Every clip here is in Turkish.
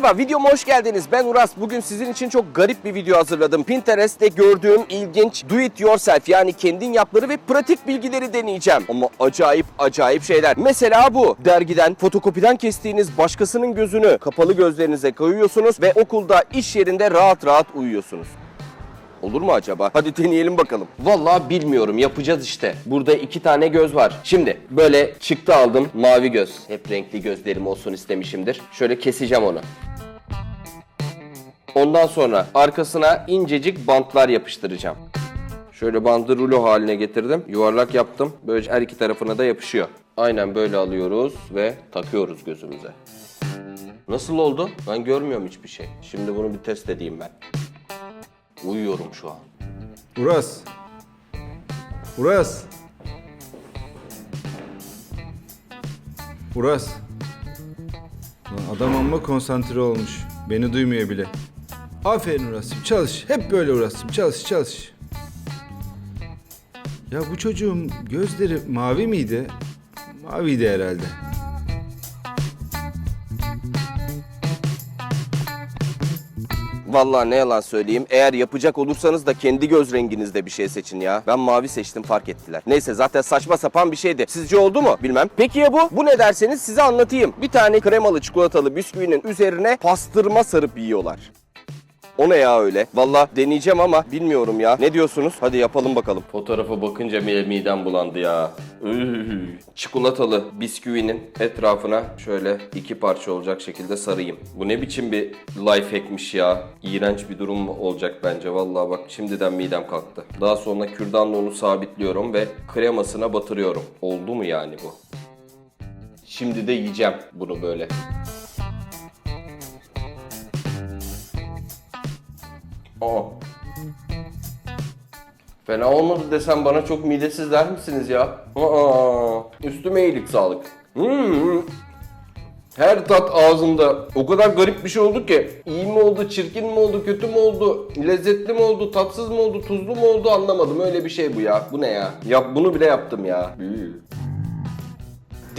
Merhaba, videoma hoş geldiniz. Ben Uras. Bugün sizin için çok garip bir video hazırladım. Pinterest'te gördüğüm ilginç do it yourself yani kendin yapları ve pratik bilgileri deneyeceğim. Ama acayip acayip şeyler. Mesela bu. Dergiden, fotokopiden kestiğiniz başkasının gözünü kapalı gözlerinize koyuyorsunuz ve okulda, iş yerinde rahat rahat uyuyorsunuz. Olur mu acaba? Hadi deneyelim bakalım. Vallahi bilmiyorum. Yapacağız işte. Burada iki tane göz var. Şimdi böyle çıktı aldım. Mavi göz. Hep renkli gözlerim olsun istemişimdir. Şöyle keseceğim onu. Ondan sonra arkasına incecik bantlar yapıştıracağım. Şöyle bandı rulo haline getirdim. Yuvarlak yaptım. Böylece her iki tarafına da yapışıyor. Aynen böyle alıyoruz ve takıyoruz gözümüze. Nasıl oldu? Ben görmüyorum hiçbir şey. Şimdi bunu bir test edeyim ben. Uyuyorum şu an. Uras. Uras. Uras. Adam amma konsantre olmuş. Beni duymuyor bile. Aferin Uras'ım çalış. Hep böyle Uras'ım çalış çalış. Ya bu çocuğun gözleri mavi miydi? Maviydi herhalde. Vallahi ne yalan söyleyeyim. Eğer yapacak olursanız da kendi göz renginizde bir şey seçin ya. Ben mavi seçtim fark ettiler. Neyse zaten saçma sapan bir şeydi. Sizce oldu mu? Bilmem. Peki ya bu? Bu ne derseniz size anlatayım. Bir tane kremalı çikolatalı bisküvinin üzerine pastırma sarıp yiyorlar. O ne ya öyle? Vallahi deneyeceğim ama bilmiyorum ya. Ne diyorsunuz? Hadi yapalım bakalım. Fotoğrafa bakınca bile midem bulandı ya. Çikolatalı bisküvinin etrafına şöyle iki parça olacak şekilde sarayım. Bu ne biçim bir life hackmiş ya. İğrenç bir durum olacak bence. Vallahi bak şimdiden midem kalktı. Daha sonra kürdanla onu sabitliyorum ve kremasına batırıyorum. Oldu mu yani bu? Şimdi de yiyeceğim bunu böyle. Aa. Fena olmadı desem bana çok midesiz der misiniz ya? Aa. Üstüme iyilik sağlık. Hmm. Her tat ağzımda. O kadar garip bir şey oldu ki. İyi mi oldu, çirkin mi oldu, kötü mü oldu, lezzetli mi oldu, tatsız mı oldu, tuzlu mu oldu anlamadım. Öyle bir şey bu ya. Bu ne ya? Yap bunu bile yaptım ya.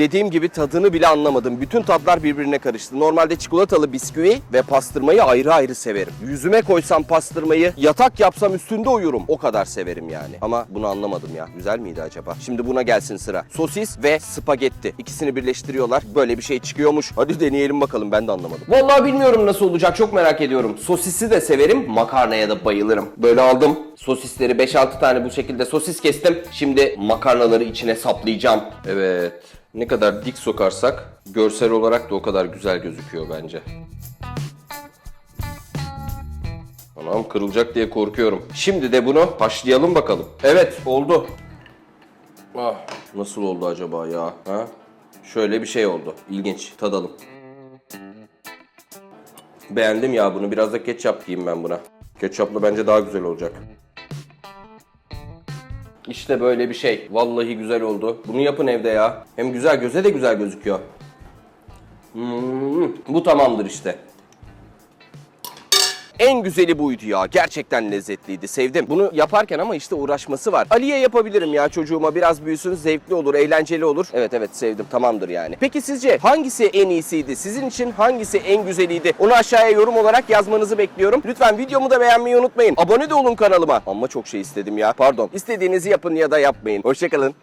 Dediğim gibi tadını bile anlamadım. Bütün tatlar birbirine karıştı. Normalde çikolatalı bisküvi ve pastırmayı ayrı ayrı severim. Yüzüme koysam pastırmayı, yatak yapsam üstünde uyurum. O kadar severim yani. Ama bunu anlamadım ya. Güzel miydi acaba? Şimdi buna gelsin sıra. Sosis ve spagetti. İkisini birleştiriyorlar. Böyle bir şey çıkıyormuş. Hadi deneyelim bakalım. Ben de anlamadım. Vallahi bilmiyorum nasıl olacak. Çok merak ediyorum. Sosisi de severim. Makarnaya da bayılırım. Böyle aldım. Sosisleri 5-6 tane bu şekilde sosis kestim. Şimdi makarnaları içine saplayacağım. Evet. Ne kadar dik sokarsak görsel olarak da o kadar güzel gözüküyor bence. Anam kırılacak diye korkuyorum. Şimdi de bunu haşlayalım bakalım. Evet oldu. Ah, nasıl oldu acaba ya? Ha? Şöyle bir şey oldu. İlginç. Tadalım. Beğendim ya bunu. Biraz da ketçap diyeyim ben buna. Ketçapla bence daha güzel olacak. İşte böyle bir şey. Vallahi güzel oldu. Bunu yapın evde ya. Hem güzel göze de güzel gözüküyor. Hmm, bu tamamdır işte. En güzeli buydu ya. Gerçekten lezzetliydi. Sevdim. Bunu yaparken ama işte uğraşması var. Ali'ye yapabilirim ya çocuğuma. Biraz büyüsün. Zevkli olur, eğlenceli olur. Evet evet sevdim. Tamamdır yani. Peki sizce hangisi en iyisiydi? Sizin için hangisi en güzeliydi? Onu aşağıya yorum olarak yazmanızı bekliyorum. Lütfen videomu da beğenmeyi unutmayın. Abone de olun kanalıma. Ama çok şey istedim ya. Pardon. İstediğinizi yapın ya da yapmayın. Hoşçakalın.